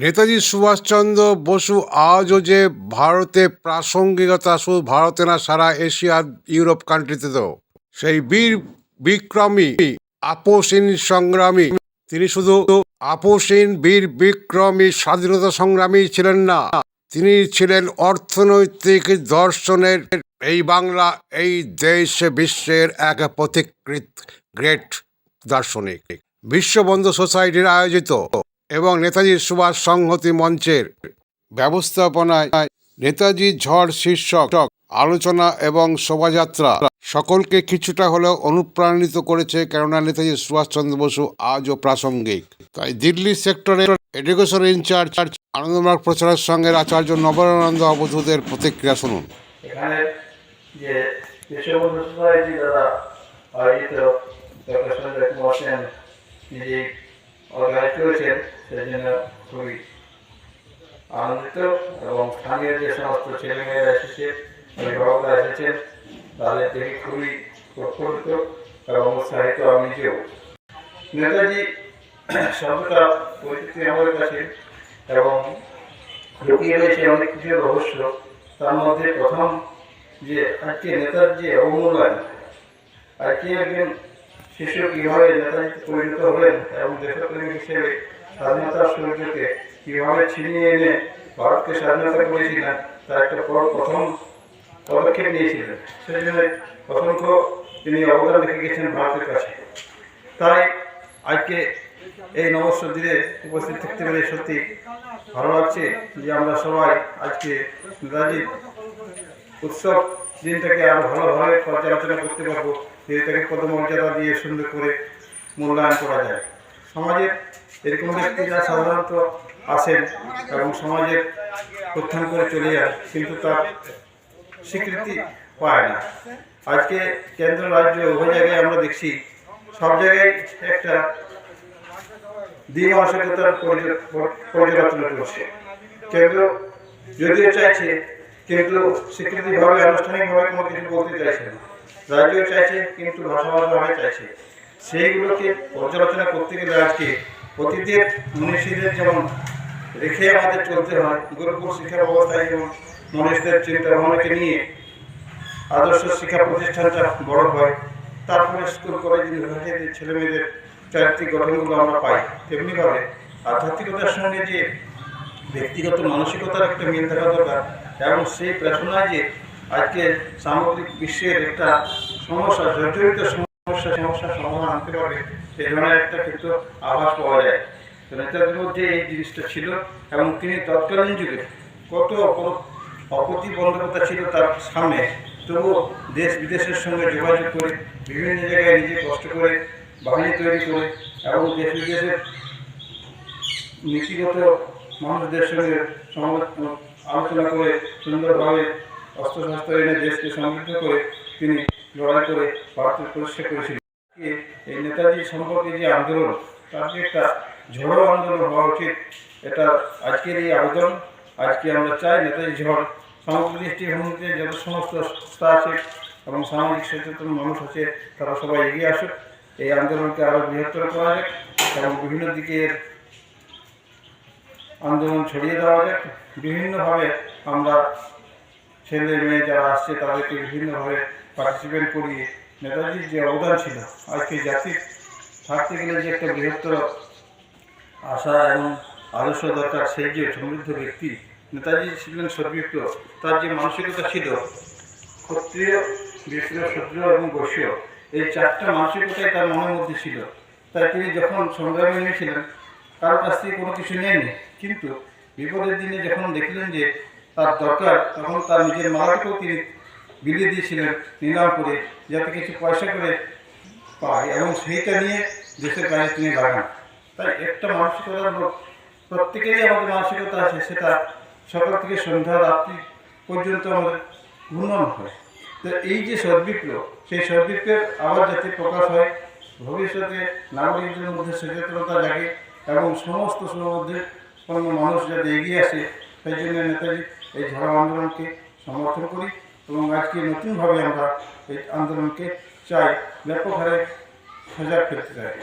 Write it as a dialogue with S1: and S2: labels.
S1: নেতাজি সুভাষচন্দ্র বসু আজও যে ভারতে প্রাসঙ্গিকতা, শুধু ভারতে না, সারা এশিয়ার ইউরোপ কান্ট্রিতে তো। সেই বীর বিক্রমী আপোষহীন সংগ্রামী, তিনি শুধু আপোষহীন বীর বিক্রমী, স্বাধীনতা সংগ্রামী ছিলেন না, তিনি ছিলেন অর্থনৈতিক দর্শনের এই বাংলা, এই দেশ বিশ্বের এক পথিকৃত গ্রেট দার্শনিক। বিশ্ববন্ধু সোসাইটির আয়োজিত এবং নেতাজি সুভাষ সংহতি মঞ্চের ব্যবস্থাপনায় নেতাজি ঝড় শীর্ষক আলোচনা এবং শোভাযাত্রা। সকলকে কিছুটা হলেও অনুপ্রাণিত করেছে কেননা নেতাজি সুভাষচন্দ্র বসু আজও প্রাসঙ্গিক। তাই দিল্লি সেক্টরের এডুকেশন ইনচার্জ আনন্দমার্গ প্রচারের সঙ্গে আচার্য নবরানন্দ অবধূতের প্রতিক্রিয়া শুনুন।
S2: এখানে যে সোসাইটি দ্বারা অর্গানাইজ করেছেন সেই জন্য খুবই আনন্দিত এবং স্থানীয় যে সমস্ত ছেলেমেয়েরা এসেছে অভিভাবকরা এসেছেন তাদের দেখে খুবই প্রফুল্লিত এবং উৎসাহিত আমি নিজেও নেতাজি শব্দটা পরিচিতি আমাদের কাছে এবং লুকিয়ে রয়েছে অনেক কিছু রহস্য তার মধ্যে প্রথম যে আজকে নেতার যে অবমূল্যায়ন আজকে একজন শিশু কীভাবে নেতাজিতে পরিণত হলেন এবং দেশপ্রেমিক হিসেবে স্বাধীনতার সূর্যকে কীভাবে ছিনিয়ে এনে ভারতকে স্বাধীনতা করেছিলেন, তার একটা প্রথম পদক্ষেপ নিয়েছিলেন। সেই জন্য অসংখ্য তিনি অবদান রেখে গেছেন ভারতের কাছে। তাই আজকে এই দিনে উপস্থিত থাকতে পেরে সত্যি ভালো লাগছে যে আমরা সবাই আজকে নেতাজির উৎসব দিনটাকে আরও ভালোভাবে পর্যালোচনা করতে পারব। এটাকে পদমর্যাদা দিয়ে সুন্দর করে মূল্যায়ন করা যায়। সমাজের এরকম ব্যক্তিরা সাধারণত আসেন এবং সমাজের উত্থান করে চলে যায় কিন্তু তার স্বীকৃতি পায় না। আজকে কেন্দ্র, রাজ্য, উভয় জায়গায় আমরা দেখছি, সব জায়গায় একটা দ্বিমাসিকতার পর্য- পর্যালোচনা করছে কেন্দ্র যদিও চাইছে, কিন্তু স্বীকৃতিভাবে, আনুষ্ঠানিকভাবে কোনো কিছু বলতে চাইছে না। রাজ্য চাইছে, কিন্তু ভাষাভাষাভাবে চাইছে। সেইগুলোকে পর্যালোচনা করতে গেলে আজকে অতীতের মনীষীদের যেমন রেখে আমাদের চলতে হয় গুরুকুল শিক্ষা ব্যবস্থায় যেমন মনীষদের চিন্তা ভাবনাকে নিয়ে আদর্শ শিক্ষা প্রতিষ্ঠানটা বড় হয়। তারপরে স্কুল, কলেজ ইউনিভার্সিটির ছেলে মেয়েদের চারিত্রিক গঠনগুলো আমরা পাই। তেমনিভাবে আধ্যাত্মিকতার সঙ্গে যে ব্যক্তিগত মানসিকতার একটা মিল থাকা দরকার এবং সেই প্রেরণায় যে আজকে সামগ্রিক বিশ্বের একটা সমস্যা জর্জরিত সমস্যা সমস্যার সমাধান আনতে পারবে, সেই ধরনের একটা কিন্তু আভাস পাওয়া যায়। তো নেতাদের মধ্যে এই জিনিসটা ছিল এবং তিনি তৎকালীন যুগে কত অপ- অপ্রতিবন্ধকতা ছিল তার সামনে। তবুও দেশ বিদেশের সঙ্গে যোগাযোগ করে, বিভিন্ন জায়গায় নিজে কষ্ট করে, বাহিনী তৈরি করে এবং দেশ বিদেশের নীতিগত মানুষদের সঙ্গে আলোচনা করে সুন্দরভাবে অস্ত্রশস্ত্র এনে দেশকে সমৃদ্ধ করে তিনি লড়াই করে ভারতের প্রতিষ্ঠা করেছিলেন। এই নেতাজি সম্পর্কে যে আন্দোলন যে একটা ঝড়ো আন্দোলন হওয়া উচিত, এটা আজকের এই আবেদন। আজকে আমরা চাই নেতাজি ঝড় সমগ্র দৃষ্টিভঙ্গিতে যত সমস্ত সংস্থা আছে এবং সামাজিক সচেতন মানুষ আছে, তারা সবাই এগিয়ে আসুক। এই আন্দোলনকে আরও বৃহত্তর করা যাক এবং বিভিন্ন দিকে আন্দোলন ছড়িয়ে দেওয়া যাক। বিভিন্নভাবে আমরা ছেলে মেয়ে যারা আসছে, তাদেরকে বিভিন্নভাবে পার্টিসিপেট করিয়ে নেতাজির যে অবদান ছিল, আজকে জাতির থাকতে গেলে যে একটা বৃহত্তর আশা এবং আদর্শ দরকার, সেই যে সমৃদ্ধ ব্যক্তি নেতাজি ছিলেন সর্বিপ্ত তার যে মানসিকতা ছিল, ক্ষত্রিয়, বিষ্ণু, শূদ্র এবং বৈশ্য, এই চারটা মানসিকতাই তার মনের মধ্যে ছিল। তাই তিনি যখন সংগ্রামে নেমেছিলেন, কারও কাছ থেকে কোনো কিছু নেননি। কিন্তু বিপদের দিনে যখন দেখলেন যে তার দরকার, তখন তার নিজের মালাটাকেও তিনি বিলিয়ে দিয়েছিলেন নিলাম করে, যাতে কিছু পয়সা করে পায় এবং সেইটা নিয়ে দেশের কাজে তিনি লাগান। তাই একটা মানসিকতার লোক, প্রত্যেকেরই আমাদের মানসিকতা আছে, সেটা সকাল থেকে সন্ধ্যা, রাত্রি পর্যন্ত আমাদের ঘূর্ণন হয়। তো এই যে সদ্বিপ্লব, সেই সদ্বিপ্লবের আবার যাতে প্রকাশ হয়, ভবিষ্যতে নাগরিকদের মধ্যে সচেতনতা জাগে এবং সমস্ত মধ্যে কোনো মানুষ যাতে এগিয়ে আসে, সেই জন্য নেতাজি এই ঝাড়াও আন্দোলনকে সমর্থন করি এবং আজকে নতুনভাবে আমরা এই আন্দোলনকে চাই। ব্যাপক হারে সজাগ ফেলতে চাই।